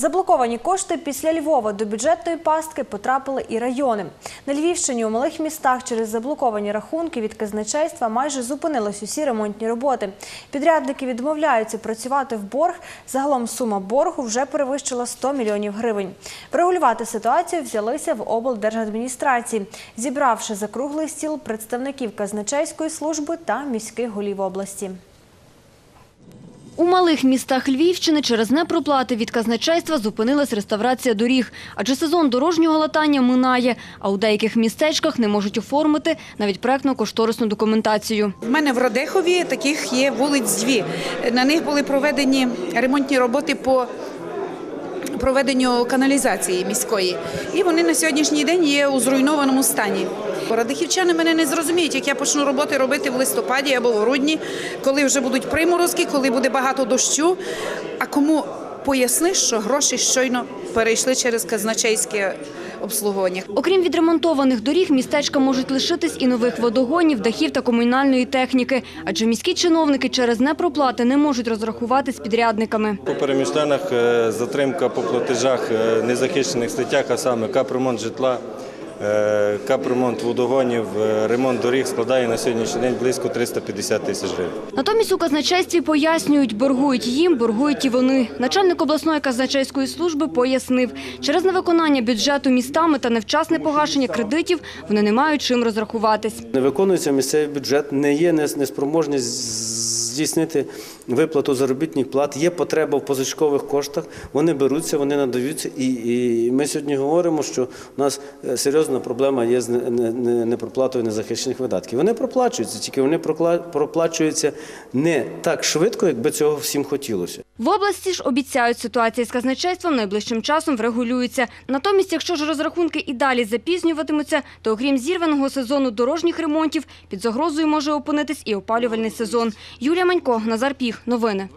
Заблоковані кошти після Львова до бюджетної пастки потрапили і райони. На Львівщині у малих містах через заблоковані рахунки від казначейства майже зупинились усі ремонтні роботи. Підрядники відмовляються працювати в борг. Загалом сума боргу вже перевищила 100 мільйонів гривень. Врегулювати ситуацію взялися в облдержадміністрації, зібравши за круглий стіл представників казначейської служби та міських голів області. У малих містах Львівщини через непроплати від казначейства зупинилась реставрація доріг, адже сезон дорожнього латання минає, а у деяких містечках не можуть оформити навіть проектно-кошторисну документацію. В мене в Родехові таких є вулиць дві. На них були проведені ремонтні роботи по проведенню каналізації міської. І вони на сьогоднішній день є у зруйнованому стані. Радихівчани мене не зрозуміють, як я почну роботи робити в листопаді або в грудні, коли вже будуть приморозки, коли буде багато дощу. А кому поясниш, що гроші щойно перейшли через казначейське обслуговування. Окрім відремонтованих доріг, містечка можуть лишитись і нових водогонів, дахів та комунальної техніки, адже міські чиновники через непроплати не можуть розрахуватись з підрядниками. По переміщеннях е, затримка по платежах е, незахищених статтях, а саме капремонт житла, капремонт водогонів, е, ремонт доріг складає на сьогоднішній день близько 350 тисяч гривень. Натомість у казначействі пояснюють, боргують їм, боргують і вони. Начальник обласної казначейської служби пояснив, через невиконання бюджету містами та невчасне погашення кредитів вони не мають чим розрахуватись. Не виконується місцевий бюджет, не є неспроможність здійснити виплату заробітних плат. Є потреба в позичкових коштах. Вони беруться, вони надаються. І, і ми сьогодні говоримо, що у нас е, серйозна проблема є з не- не- не- непроплатою незахищених видатків. Вони проплачуються, тільки вони проплачуються не так швидко, якби цього всім хотілося. В області ж обіцяють, ситуація з казначейством найближчим часом врегулюється. Натомість, якщо ж розрахунки і далі запізнюватимуться, то окрім зірваного сезону дорожніх ремонтів, під загрозою може опинитись і опалювальний сезон. Юлія Манько, Назар Піх. Новини.